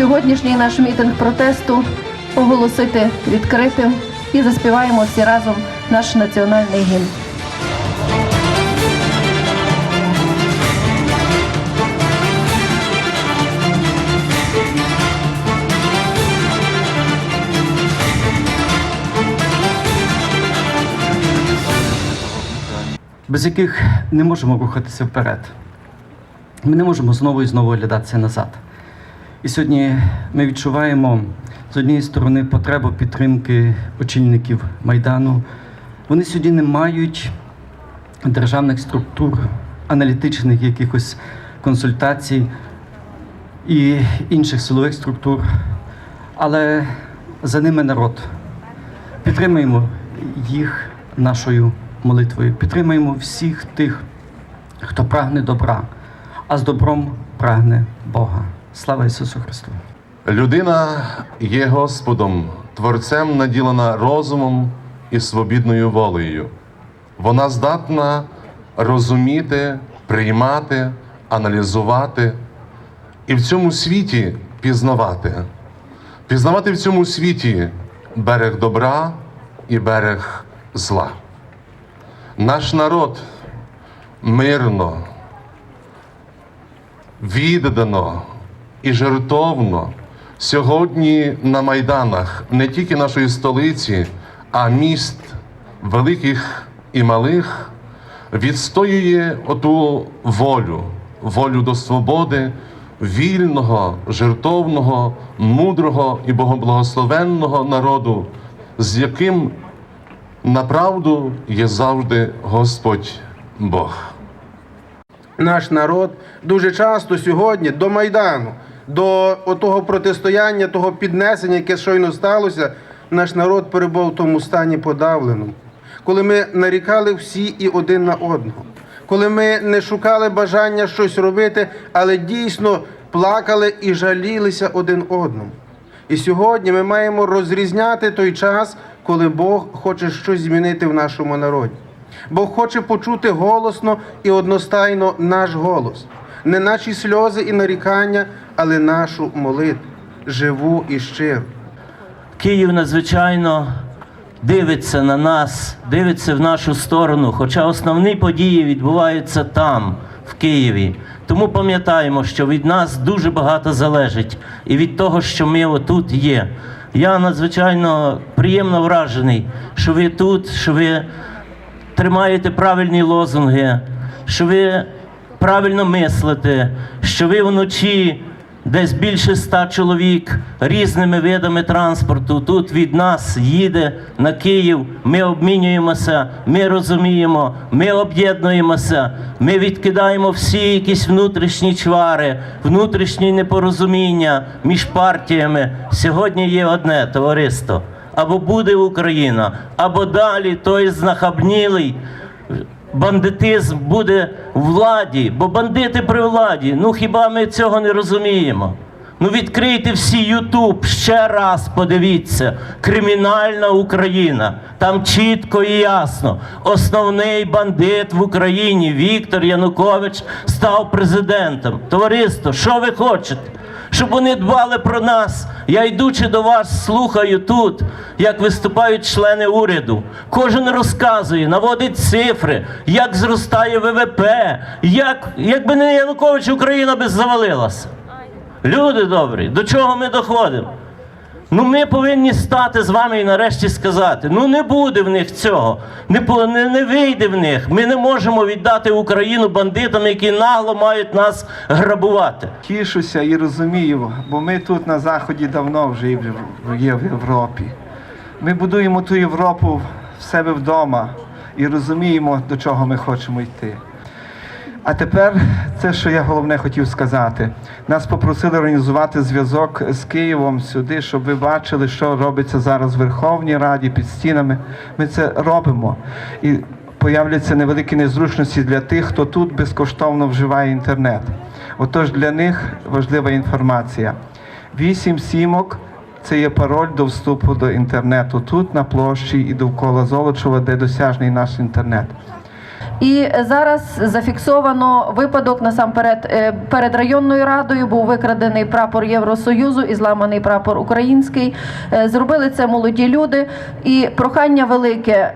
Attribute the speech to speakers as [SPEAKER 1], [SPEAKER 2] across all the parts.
[SPEAKER 1] сьогоднішній наш мітинг протесту оголосити відкритим і заспіваємо всі разом наш національний гімн.
[SPEAKER 2] без яких не можемо рухатися вперед. Ми не можемо знову і знову оглядатися назад. І сьогодні ми відчуваємо з однієї сторони потребу підтримки очільників Майдану. Вони сьогодні не мають державних структур, аналітичних якихось консультацій і інших силових структур, але за ними народ. Підтримуємо їх нашою молитвою. Підтримуємо всіх тих, хто прагне добра, а з добром прагне Бога. Слава Ісусу Христу!
[SPEAKER 3] Людина є Господом, Творцем наділена розумом і свобідною волею. Вона здатна розуміти, приймати, аналізувати і в цьому світі пізнавати. Пізнавати в цьому світі берег добра і берег зла. Наш народ мирно, віддано і жертовно сьогодні на майданах не тільки нашої столиці, а міст великих і малих відстоює оту волю, волю до свободи, вільного, жертовного, мудрого і богоблагословенного народу, з яким направду є завжди Господь Бог.
[SPEAKER 4] наш народ дуже часто сьогодні до Майдану, до того протистояння, того піднесення, яке щойно сталося, наш народ перебув в тому стані подавленому, коли ми нарікали всі і один на одного, коли ми не шукали бажання щось робити, але дійсно плакали і жалілися один одному. І сьогодні ми маємо розрізняти той час, коли Бог хоче щось змінити в нашому народі. Бог хоче почути голосно і одностайно наш голос, не наші сльози і нарікання, але нашу молитву, живу і щиру.
[SPEAKER 5] Київ надзвичайно дивиться на нас, дивиться в нашу сторону, хоча основні події відбуваються там, в Києві. Тому пам'ятаємо, що від нас дуже багато залежить і від того, що ми отут є. Я надзвичайно приємно вражений, що ви тут, що ви тримаєте правильні лозунги, що ви правильно мислите, що ви вночі десь більше ста чоловік різними видами транспорту тут від нас їде на Київ. Ми обмінюємося, ми розуміємо, ми об'єднуємося, ми відкидаємо всі якісь внутрішні чвари, внутрішні непорозуміння між партіями. Сьогодні є одне товариство. Або буде Україна, або далі той знахабнілий бандитизм буде у владі, бо бандити при владі. Ну хіба ми цього не розуміємо? Ну відкрийте всі Ютуб, ще раз подивіться. Кримінальна Україна. Там чітко і ясно. Основний бандит в Україні Віктор Янукович став президентом. Товариство, що ви хочете? Щоб вони дбали про нас. Я йдучи до вас, слухаю тут, як виступають члени уряду. Кожен розказує, наводить цифри, як зростає ВВП, як, якби не Янукович, Україна би завалилася. Люди добрі, до чого ми доходимо? Ну ми повинні стати з вами і нарешті сказати: ну не буде в них цього, не, не, не вийде в них. Ми не можемо віддати Україну бандитам, які нагло мають нас грабувати.
[SPEAKER 6] Тішуся і розумію, бо ми тут на Заході давно вже є в Європі. Ми будуємо ту Європу в себе вдома і розуміємо, до чого ми хочемо йти. А тепер це, що я головне хотів сказати. Нас попросили організувати зв'язок з Києвом сюди, щоб ви бачили, що робиться зараз в Верховній Раді під стінами. Ми це робимо. І появляться невеликі незручності для тих, хто тут безкоштовно вживає інтернет. Отож для них важлива інформація. Вісім сімок це є пароль до вступу до інтернету тут на площі і довкола Золочева, де досяжний наш інтернет.
[SPEAKER 1] І зараз зафіксовано випадок насамперед е, перед районною радою був викрадений прапор Євросоюзу і зламаний прапор український. Е, Зробили це молоді люди. І прохання велике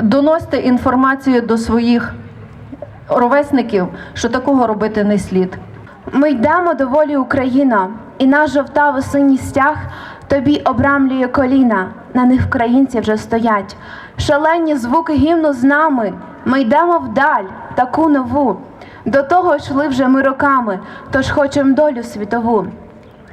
[SPEAKER 1] доносьте інформацію до своїх ровесників, що такого робити не слід.
[SPEAKER 7] Ми йдемо до волі Україна, і наш жовтаво синій стяг тобі обрамлює коліна. На них українці вже стоять. Шалені звуки гімну з нами. Ми йдемо вдаль, таку нову. До того йшли вже ми роками, тож хочем долю світову.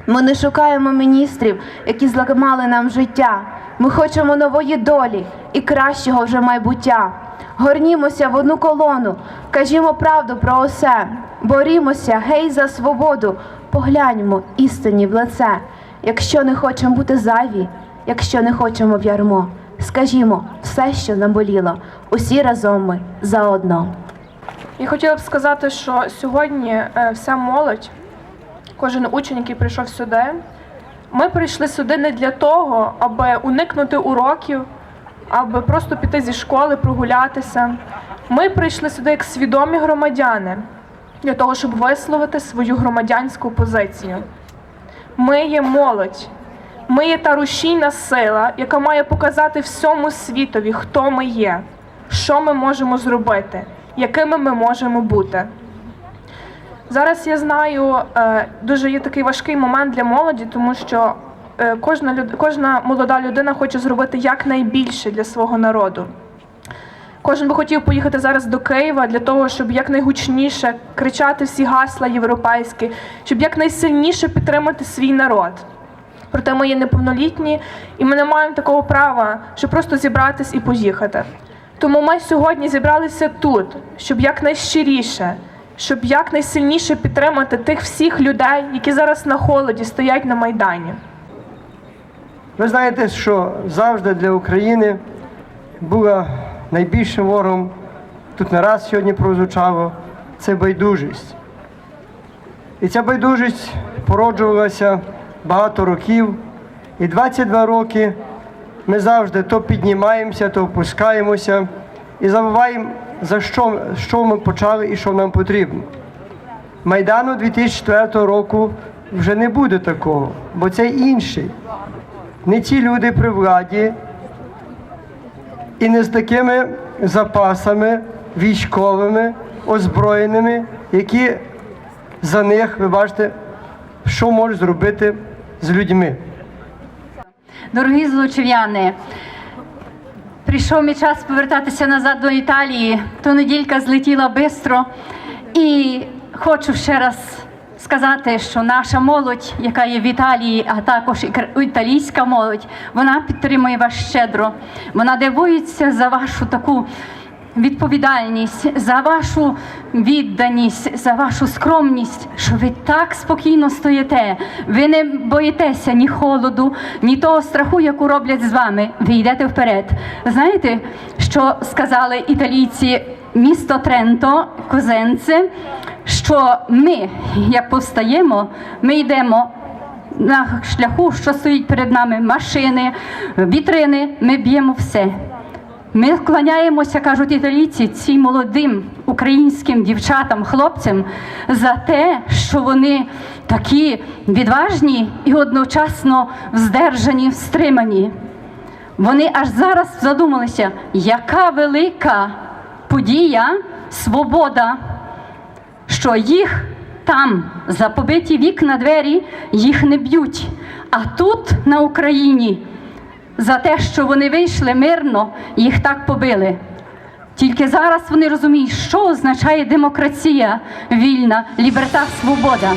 [SPEAKER 7] Ми не шукаємо міністрів, які зламали нам життя. Ми хочемо нової долі і кращого вже майбуття. Горнімося в одну колону, кажімо правду про усе. Борімося, гей, за свободу, погляньмо істині в лице. Якщо не хочемо бути зайві, якщо не хочемо в ярмо, скажімо все, що нам боліло, усі разом ми заодно.
[SPEAKER 8] Я хотіла б сказати, що сьогодні е, вся молодь, кожен учень, який прийшов сюди, ми прийшли сюди не для того, аби уникнути уроків, аби просто піти зі школи, прогулятися. Ми прийшли сюди як свідомі громадяни для того, щоб висловити свою громадянську позицію. Ми є молодь. Ми є та рушійна сила, яка має показати всьому світові, хто ми є, що ми можемо зробити, якими ми можемо бути. Зараз я знаю, е, дуже є такий важкий момент для молоді, тому що е, кожна, люд... кожна молода людина хоче зробити якнайбільше для свого народу. Кожен би хотів поїхати зараз до Києва для того, щоб якнайгучніше кричати всі гасла європейські, щоб якнайсильніше підтримати свій народ. Проте ми є неповнолітні, і ми не маємо такого права, щоб просто зібратись і поїхати. Тому ми сьогодні зібралися тут, щоб якнайщиріше, щоб якнайсильніше підтримати тих всіх людей, які зараз на холоді стоять на Майдані.
[SPEAKER 9] Ви знаєте, що завжди для України була найбільшим ворогом, тут не раз сьогодні прозвучало, це байдужість. І ця байдужість породжувалася багато років. І 22 роки ми завжди то піднімаємося, то опускаємося і забуваємо, за що, що ми почали і що нам потрібно. Майдану 2004 року вже не буде такого, бо це інший не ті люди при владі і не з такими запасами військовими, озброєними, які за них, ви бачите, що можуть зробити з людьми.
[SPEAKER 10] Дорогі злочев'яни, прийшов мій час повертатися назад до Італії. То неділька злетіла бистро. І хочу ще раз сказати, що наша молодь, яка є в Італії, а також італійська молодь, вона підтримує вас щедро. Вона дивується за вашу таку відповідальність, за вашу відданість, за вашу скромність, що ви так спокійно стоїте. Ви не боїтеся ні холоду, ні того страху, яку роблять з вами. Ви йдете вперед. Знаєте, що сказали італійці місто Тренто, Козенце, що ми, як повстаємо, ми йдемо на шляху, що стоїть перед нами, машини, вітрини, ми б'ємо все. Ми вклоняємося, кажуть італійці, цим молодим українським дівчатам, хлопцям за те, що вони такі відважні і одночасно вздержані, встримані. Вони аж зараз задумалися, яка велика подія, свобода, що їх там за побиті вікна двері їх не б'ють. А тут на Україні за те, що вони вийшли мирно, їх так побили. Тільки зараз вони розуміють, що означає демократія вільна, ліберта, свобода.